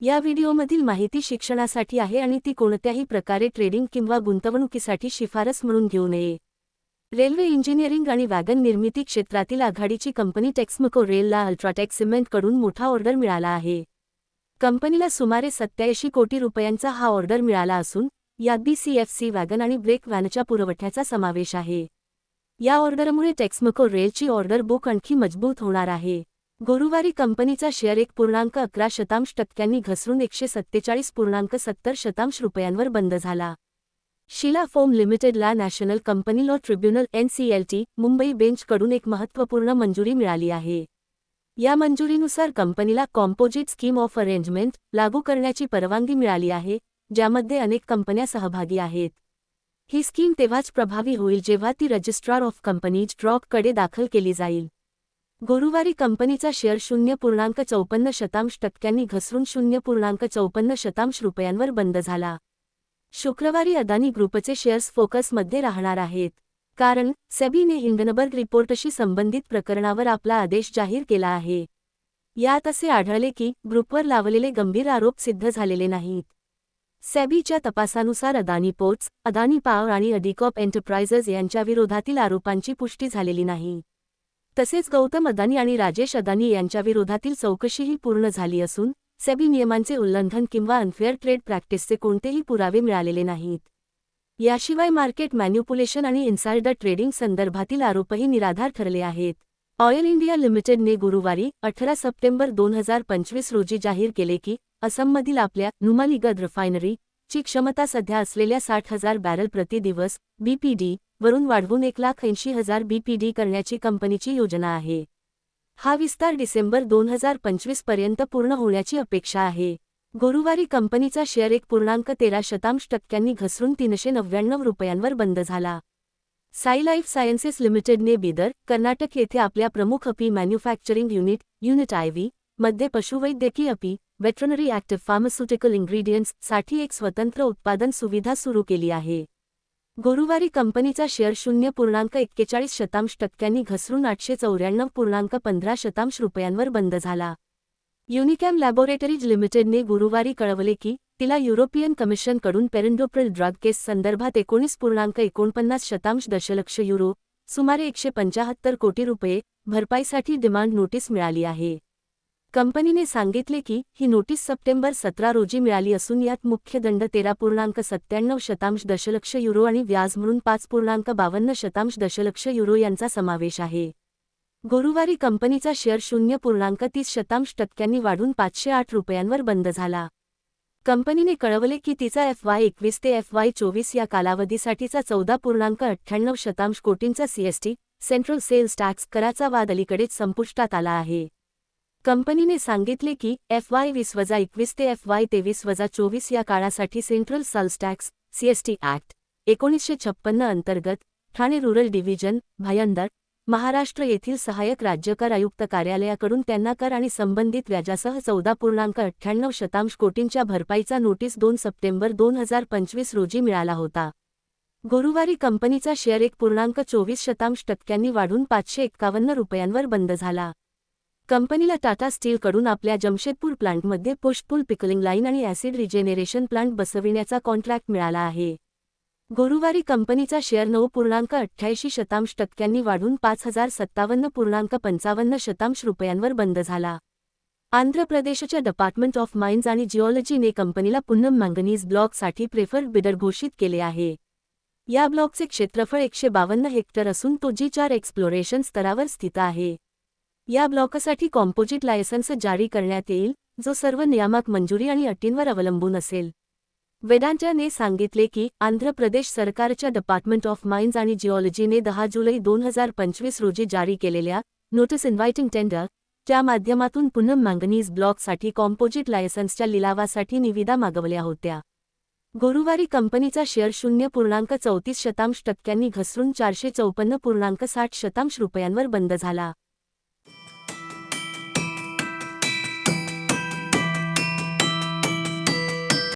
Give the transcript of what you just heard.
या व्हिडिओमधील माहिती शिक्षणासाठी आहे आणि ती कोणत्याही प्रकारे ट्रेडिंग किंवा गुंतवणुकीसाठी शिफारस म्हणून घेऊ नये. रेल्वे इंजिनिअरिंग आणि वॅगन निर्मिती क्षेत्रातील आघाडीची कंपनी टेक्समको रेलला अल्ट्राटेक सिमेंटकडून मोठा ऑर्डर मिळाला आहे. कंपनीला सुमारे सत्याऐंशी कोटी रुपयांचा हा ऑर्डर मिळाला असून यात बीसीएफसी वॅगन आणि ब्रेक व्हॅनच्या पुरवठ्याचा समावेश आहे. या ऑर्डरमुळे टेक्समको रेलची ऑर्डर बुक आणखी मजबूत होणार आहे. गुरुवारी कंपनीचा शेअर एक पूर्णांक अकरा शतांश टक्क्यांनी घसरून एकशे सत्तेचाळीस पूर्णांक सत्तर शतांश रुपयांवर बंद झाला. शिला फोम लिमिटेडला national company law tribunal NCLT Mumbai बेंचकडून एक महत्त्वपूर्ण मंजुरी मिळाली आहे. या मंजुरीनुसार कंपनीला कॉम्पोजिट स्कीम ऑफ अरेंजमेंट लागू करण्याची परवानगी मिळाली आहे ज्यामध्ये अनेक कंपन्या सहभागी आहेत. ही स्कीम तेव्हाच प्रभावी होईल जेव्हा ती रजिस्ट्रार ऑफ कंपनीज ड्रॉककडे दाखल केली जाईल. गुरुवारी कंपनीचा शेअर शून्य पूर्णांक चौपन्न शतांश टक्क्यांनी घसरून शून्य पूर्णांक चौपन्न शतांश रुपयांवर बंद झाला. शुक्रवारी अदानी ग्रुपचे शेअर्स फोकसमध्ये राहणार आहेत. कारण सेबीने हिंडनबर्ग रिपोर्टशी संबंधित प्रकरणावर आपला आदेश जाहीर केला आहे. यात असे आढळले की ग्रुपवर लावलेले गंभीर आरोप सिद्ध झालेले नाहीत. सेबीच्या तपासानुसार अदानी पोर्ट्स अदानी पावर आणि अडिकॉप एंटरप्राइजेस यांच्याविरोधातील आरोपांची पुष्टी झालेली नाही. तसेच गौतम अदानी आणि राजेश अदानी यांच्या विरोधातील चौकशीही पूर्ण झाली असून सेबी नियमांचे उल्लंघन किंवा अनफेअर ट्रेड प्रॅक्टिसचे कोणतेही पुरावे मिळालेले नाहीत. याशिवाय मार्केट मॅन्युप्युलेशन आणि इन्सायडर ट्रेडिंग संदर्भातील आरोपही निराधार ठरले आहेत. ऑयल इंडिया लिमिटेडने गुरुवारी अठरा सप्टेंबर दोन हजार पंचवीस रोजी जाहीर केले की असममधील आपल्या नुमालीगद रिफायनरी ची क्षमता सध्या असलेल्या साठ हजार बॅरल प्रति दिवस बीपीडी वरून वाढवून एक लाख ऐंशी हजार बीपीडी करण्याची कंपनीची योजना आहे. हा विस्तार डिसेंबर दोन हजार पंचवीसपर्यंत पूर्ण होण्याची अपेक्षा आहे. गुरुवारी कंपनीचा शेअर एक पूर्णांक तेरा शतांश टक्क्यांनी घसरून तीनशे नव्याण्णव रुपयांवर बंद झाला. साई लाईफ सायन्सेस लिमिटेडने बिदर कर्नाटक येथे आपल्या प्रमुख अपी मॅन्युफॅक्चरिंग युनिट युनिट आयव्ही मध्ये पशुवैद्यकीय अपी वेटरनरी ॲक्टिव्ह फार्मास्युटिकल इंग्रेडियंट्ससाठी एक स्वतंत्र उत्पादन सुविधा सुरू केली आहे. गुरुवारी कंपनीचा शेअर शून्य पूर्णांक एक्केचाळीस शतांश टक्क्यांनी घसरून आठशे चौऱ्याण्णव पूर्णांक पंधरा शतांश रुपयांवर बंद झाला. युनिकॅम लॅबोरेटरीज लिमिटेडने गुरुवारी कळवले की तिला युरोपियन कमिशनकडून पेरेंडोप्रिल ड्रग केस संदर्भात एकोणीस पूर्णांक एकोणपन्नास शतांश दशलक्ष युरो सुमारे एकशे पंचाहत्तर कोटी रुपये भरपाईसाठी डिमांड नोटीस मिळाली आहे. कंपनीने सांगितले की ही नोटीस सप्टेंबर सतरा रोजी मिळाली असून यात मुख्य दंड तेरा पूर्णांक सत्त्याण्णव शतांश दशलक्ष युरो आणि व्याज म्हणून पाच पूर्णांक बावन्न शतांश दशलक्ष युरो यांचा समावेश आहे. गुरुवारी कंपनीचा शेअर शून्य पूर्णांक तीस शतांश टक्क्यांनी वाढून पाचशे आठ रुपयांवर बंद झाला. कंपनीने कळवले की तिचा एफ वाय एकवीस ते एफ वाय चोवीस या कालावधीसाठीचा चौदा पूर्णांक अठ्ठ्याण्णव शतांश कोटींचा सीएसटी सेंट्रल सेल्स टॅक्स कराचा वाद अलीकडेच संपुष्टात आला आहे. कंपनीने सांगितले की एफ वाय वीस वजा एकवीस ते एफ वाय तेवीस वजा चोवीस या काळासाठी central sales tax CST act एकोणीसशे छप्पन्न अंतर्गत ठाणे रुरल डिव्हिजन भयंदर महाराष्ट्र येथील सहाय्यक राज्यकर आयुक्त कार्यालयाकडून त्यांना कर आणि संबंधित व्याजासह चौदा पूर्णांक अठ्ठ्याण्णव शतांश कोटींच्या भरपाईचा नोटीस दोन सप्टेंबर दोन हजार पंचवीस रोजी मिळाला होता. गुरुवारी कंपनीचा शेअर एक पूर्णांक चोवीस शतांश टक्क्यांनी वाढून पाचशे एक्कावन्न रुपयांवर बंद झाला. कंपनीला टाटा स्टीलकडून आपल्या जमशेदपूर प्लांटमध्ये पुष्पूल पिकलिंग लाईन आणि ॲसिड रिजेनेरेशन प्लांट बसविण्याचा कॉन्ट्रॅक्ट मिळाला आहे. गुरुवारी कंपनीचा शेअर नऊ पूर्णांक अठ्ठ्याऐंशी शतांश टक्क्यांनी वाढून पाच हजार सत्तावन्न पूर्णांक पंचावन्न शतांश रुपयांवर बंद झाला. आंध्र प्रदेशच्या डिपार्टमेंट ऑफ माइन्स आणि जिओलॉजीने कंपनीला पुन्हा मॅंगनीज ब्लॉकसाठी प्रेफर्ड बिडर घोषित केले आहे. या ब्लॉकचे क्षेत्रफळ एकशे बावन्न हेक्टर असून तो जी चार एक्सप्लोरेशन स्तरावर स्थित आहे. या ब्लॉकसाठी कॉम्पोजिट लायसन्स जारी करण्यात येईल जो सर्व नियामक मंजुरी आणि अटींवर अवलंबून असेल. वेदांताने सांगितले की आंध्र प्रदेश सरकारच्या डिपार्टमेंट ऑफ माइन्स आणि जिओलॉजीने दहा जुलै दोन हजार पंचवीस रोजी जारी केलेल्या नोटीस इन्व्हायटिंग टेंडर च्या माध्यमातून पुन्हा मँगनीज ब्लॉकसाठी कॉम्पोजिट लायसन्सच्या लिलावासाठी निविदा मागवल्या होत्या. गुरुवारी कंपनीचा शेअर शून्य पूर्णांक चौतीस शतांश टक्क्यांनी घसरून चारशे चौपन्न पूर्णांक साठ शतांश रुपयांवर बंद झाला.